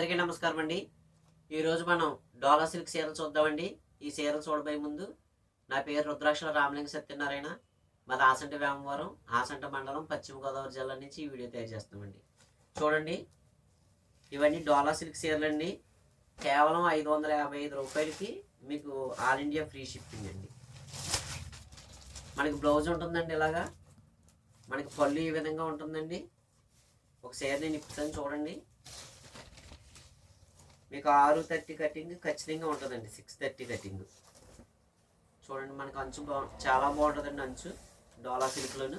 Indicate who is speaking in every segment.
Speaker 1: అందరికీ నమస్కారం అండి. ఈరోజు మనం డోలా సిల్క్ చీరలు చూద్దామండి. ఈ చీరలు చూడబోయే ముందు నా పేరు రుద్రాక్షల రామలింగ సత్యనారాయణ. మాది ఆసంట వేమవరం ఆసంట మండలం పశ్చిమ గోదావరి జిల్లా నుంచి ఈ వీడియో తయారు చేస్తామండి చూడండి. ఇవన్నీ డోలా సిల్క్ చీరలు అండి కేవలం ఐదు వందల యాభై ఐదు రూపాయలకి మీకు ఆల్ ఇండియా ఫ్రీ షిప్పింగ్ అండి. మనకి బ్లౌజ్ ఉంటుందండి ఇలాగా. మనకి పళ్ళు ఈ విధంగా ఉంటుందండి. ఒక చీర నేను ఇప్పుతాను చూడండి. మీకు ఆరు థర్టీ కటింగ్ ఖచ్చితంగా ఉంటుందండి సిక్స్ థర్టీ కటింగ్. చూడండి మనకు అంచు బా చాలా బాగుంటుందండి అంచు డోలా సిల్క్లోను.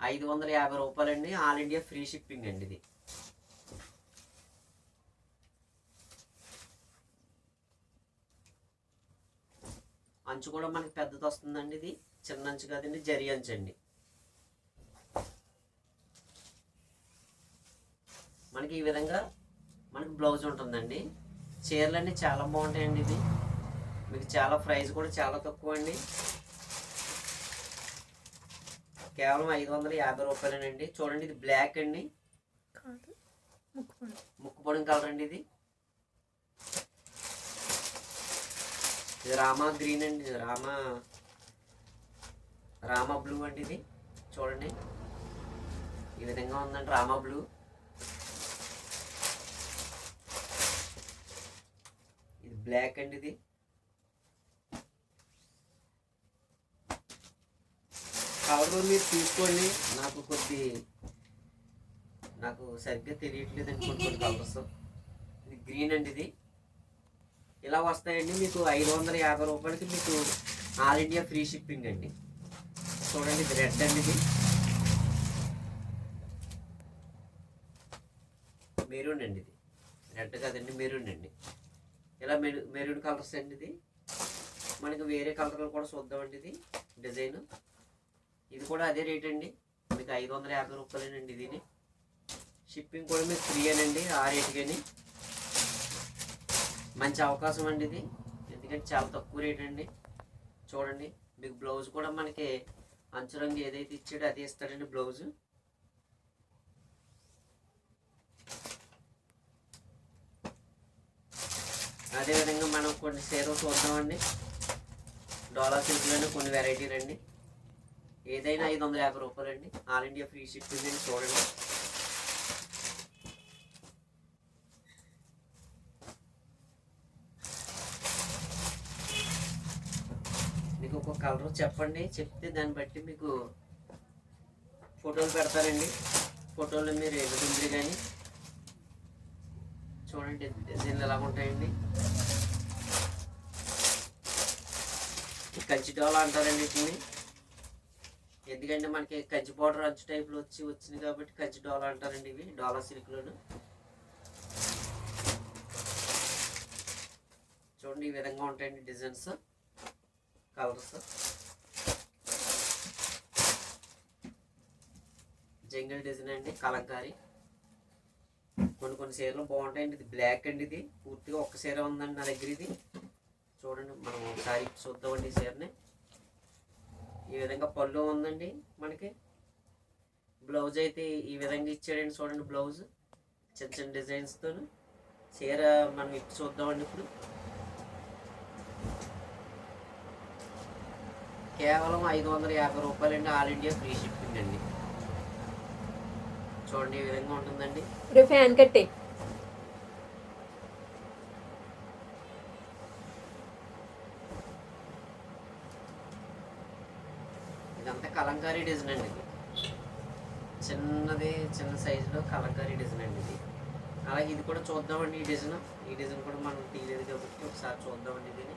Speaker 1: ఐదు వందల యాభై రూపాయలండి ఆల్ ఇండియా ఫ్రీ షిప్పింగ్ అండి ఇది. అంచు కూడా మనకి పెద్దది వస్తుందండి ఇది చిన్న అంచు కాదండి జరి అంచు అండి. మనకి ఈ విధంగా మనకి బ్లౌజ్ ఉంటుందండి. చీరలన్నీ చాలా బాగుంటాయండి ఇది మీకు చాలా ప్రైస్ కూడా చాలా తక్కువ అండి. కేవలం ఐదు వందల యాభై రూపాయలేనండి. చూడండి ఇది బ్లాక్ అండి.
Speaker 2: ముక్కుపొడి
Speaker 1: కలర్ అండి ఇది. ఇది రామా గ్రీన్ అండి. రామా రామా బ్లూ అండి ఇది. చూడండి. ఈ విధంగా ఉందండి రామా బ్లూ. బ్లాక్ అండి ఇది. కవర్ మీరు తీసుకోండి. నాకు కొద్ది నాకు సరిగ్గా తెలియట్లేదు అండి కొన్ని కలర్స్ ఇది గ్రీన్ అండి ఇది. ఇలా వస్తాయండి మీకు ఐదు వందల యాభై రూపాయలకి మీకు ఆల్ ఇండియా ఫ్రీ షిప్పింగ్ అండి. చూడండి ఇది రెడ్ అండి ఇది. మెరూన్ అండి ఇది. రెడ్ కాదండి మెరూన్ అండి. ఇలా మెరు మెరూన్ కలర్స్ అండి ఇది? మనకి వేరే కలర్లు కూడా చూద్దామండి ఇది డిజైన్. ఇది కూడా అదే రేట్ అండి. మీకు ఐదు వందల యాభై రూపాయలేనండి ఇది షిప్పింగ్ కూడా మీకు ఫ్రీ అనండి ఆ రేటుకని. మంచి అవకాశం అండి ఇది. ఎందుకంటే చాలా తక్కువ రేట్ అండి. చూడండి మీకు బ్లౌజ్ కూడా మనకి అంచు రంగు ఏదైతే ఇచ్చాడో అదే ఇస్తాడండి బ్లౌజు. అదేవిధంగా మనం కొన్ని చీరలు చూద్దామండి. డోలా సిల్క్లోనే కొన్ని వెరైటీలు అండి. ఏదైనా ఐదు వందల యాభై రూపాయలు అండి. ఆల్ ఇండియా ఫ్రీ షిప్పింగ్ అండి చూడండి. మీకు ఒక కలర్ చెప్పండి చెప్తే దాన్ని బట్టి మీకు ఫోటోలు పెడతారండి. ఫోటోలు మీరు ఎదుగుంది కానీ చూడండి డిజైన్లు ఎలా ఉంటాయండి. కంచి డోలా అంటారండి వీటిని ఎందుకంటే మనకి కంచి పౌడర్ అంచు టైప్లో వచ్చి వచ్చింది కాబట్టి కంచి డోలా అంటారండి ఇవి డోలా సిల్క్లోను చూడండి ఈ విధంగా ఉంటాయండి డిజైన్స్ కలర్స్. జంగిల్ డిజైన్ అండి కలంకారీ. కొన్ని కొన్ని చీరలు బాగుంటాయండి. ఇది బ్లాక్ అండి ఇది. పూర్తిగా ఒక్క చీర ఉందండి నా దగ్గర ఇది. చూడండి మనం ఒకసారి చూద్దామండి ఈ చీరని. ఈ విధంగా పళ్ళు ఉందండి మనకి. బ్లౌజ్ అయితే ఈ విధంగా ఇచ్చాడండి చూడండి బ్లౌజ్ చిన్న చిన్న డిజైన్స్తో చీర మనం ఇప్పుడు చూద్దామండి ఇప్పుడు. కేవలం ఐదు వందల యాభై రూపాయలండి. ఆల్ ఇండియా ఫ్రీ షిప్పింగ్ అండి. చూడండి ఈ విధంగా ఉంటుందండి.
Speaker 2: రేపు ఫ్యాన్ కట్టే.
Speaker 1: ఇదంతా కలంకారీ డిజైన్ అండి ఇది. చిన్నది చిన్న సైజులో కలంకారీ డిజైన్ అండి ఇది. అలాగే ఇది కూడా చూద్దామండి ఈ డిజైన్. ఈ డిజైన్ కూడా మనం తీయలేదు కాబట్టి ఒకసారి చూద్దామండి దీన్ని.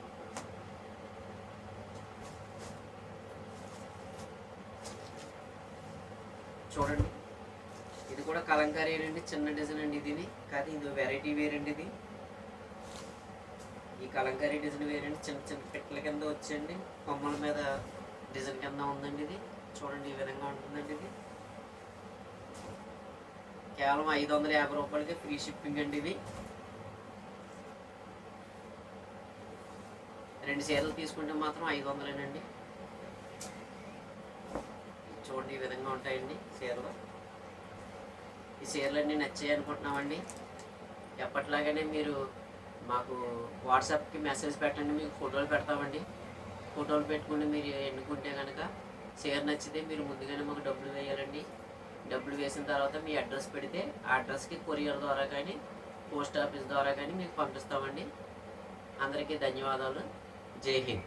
Speaker 1: చూడండి. ఇది కూడా కలంకారీ అండి చిన్న డిజైన్ అండి ఇది కానీ ఇది వెరైటీ వేరండి అండి ఇది. ఈ కలంకారీ డిజైన్ వేరండి చిన్న చిన్న పిట్టల కింద వచ్చండి కొమ్మల మీద డిజైన్ కింద ఉందండి ఇది. చూడండి ఈ విధంగా ఉంటుందండి ఇది. కేవలం ఐదు వందల యాభై రూపాయలకి ఫ్రీ షిప్పింగ్ అండి ఇది. రెండు చీరలు తీసుకుంటే మాత్రం ఐదు వందలేనండి. చూడండి ఈ విధంగా ఉంటాయండి చీరలు. ఈ చీరలన్నీ నచ్చాయి అనుకుంటున్నామండి. ఎప్పట్లాగానే మీరు మాకు వాట్సాప్కి మెసేజ్ పెట్టండి మీకు ఫోటోలు పెడతామండి. ఫోటోలు పెట్టుకుని మీరు ఎన్నుకుంటే కనుక చీర నచ్చితే మీరు ముందుగానే మాకు డబ్బులు వేయాలండి. డబ్బులు వేసిన తర్వాత మీ అడ్రస్ పెడితే ఆ అడ్రస్కి కొరియర్ ద్వారా కానీ పోస్ట్ ఆఫీస్ ద్వారా కానీ మీకు పంపిస్తామండి. అందరికీ ధన్యవాదాలు. జై హింద్.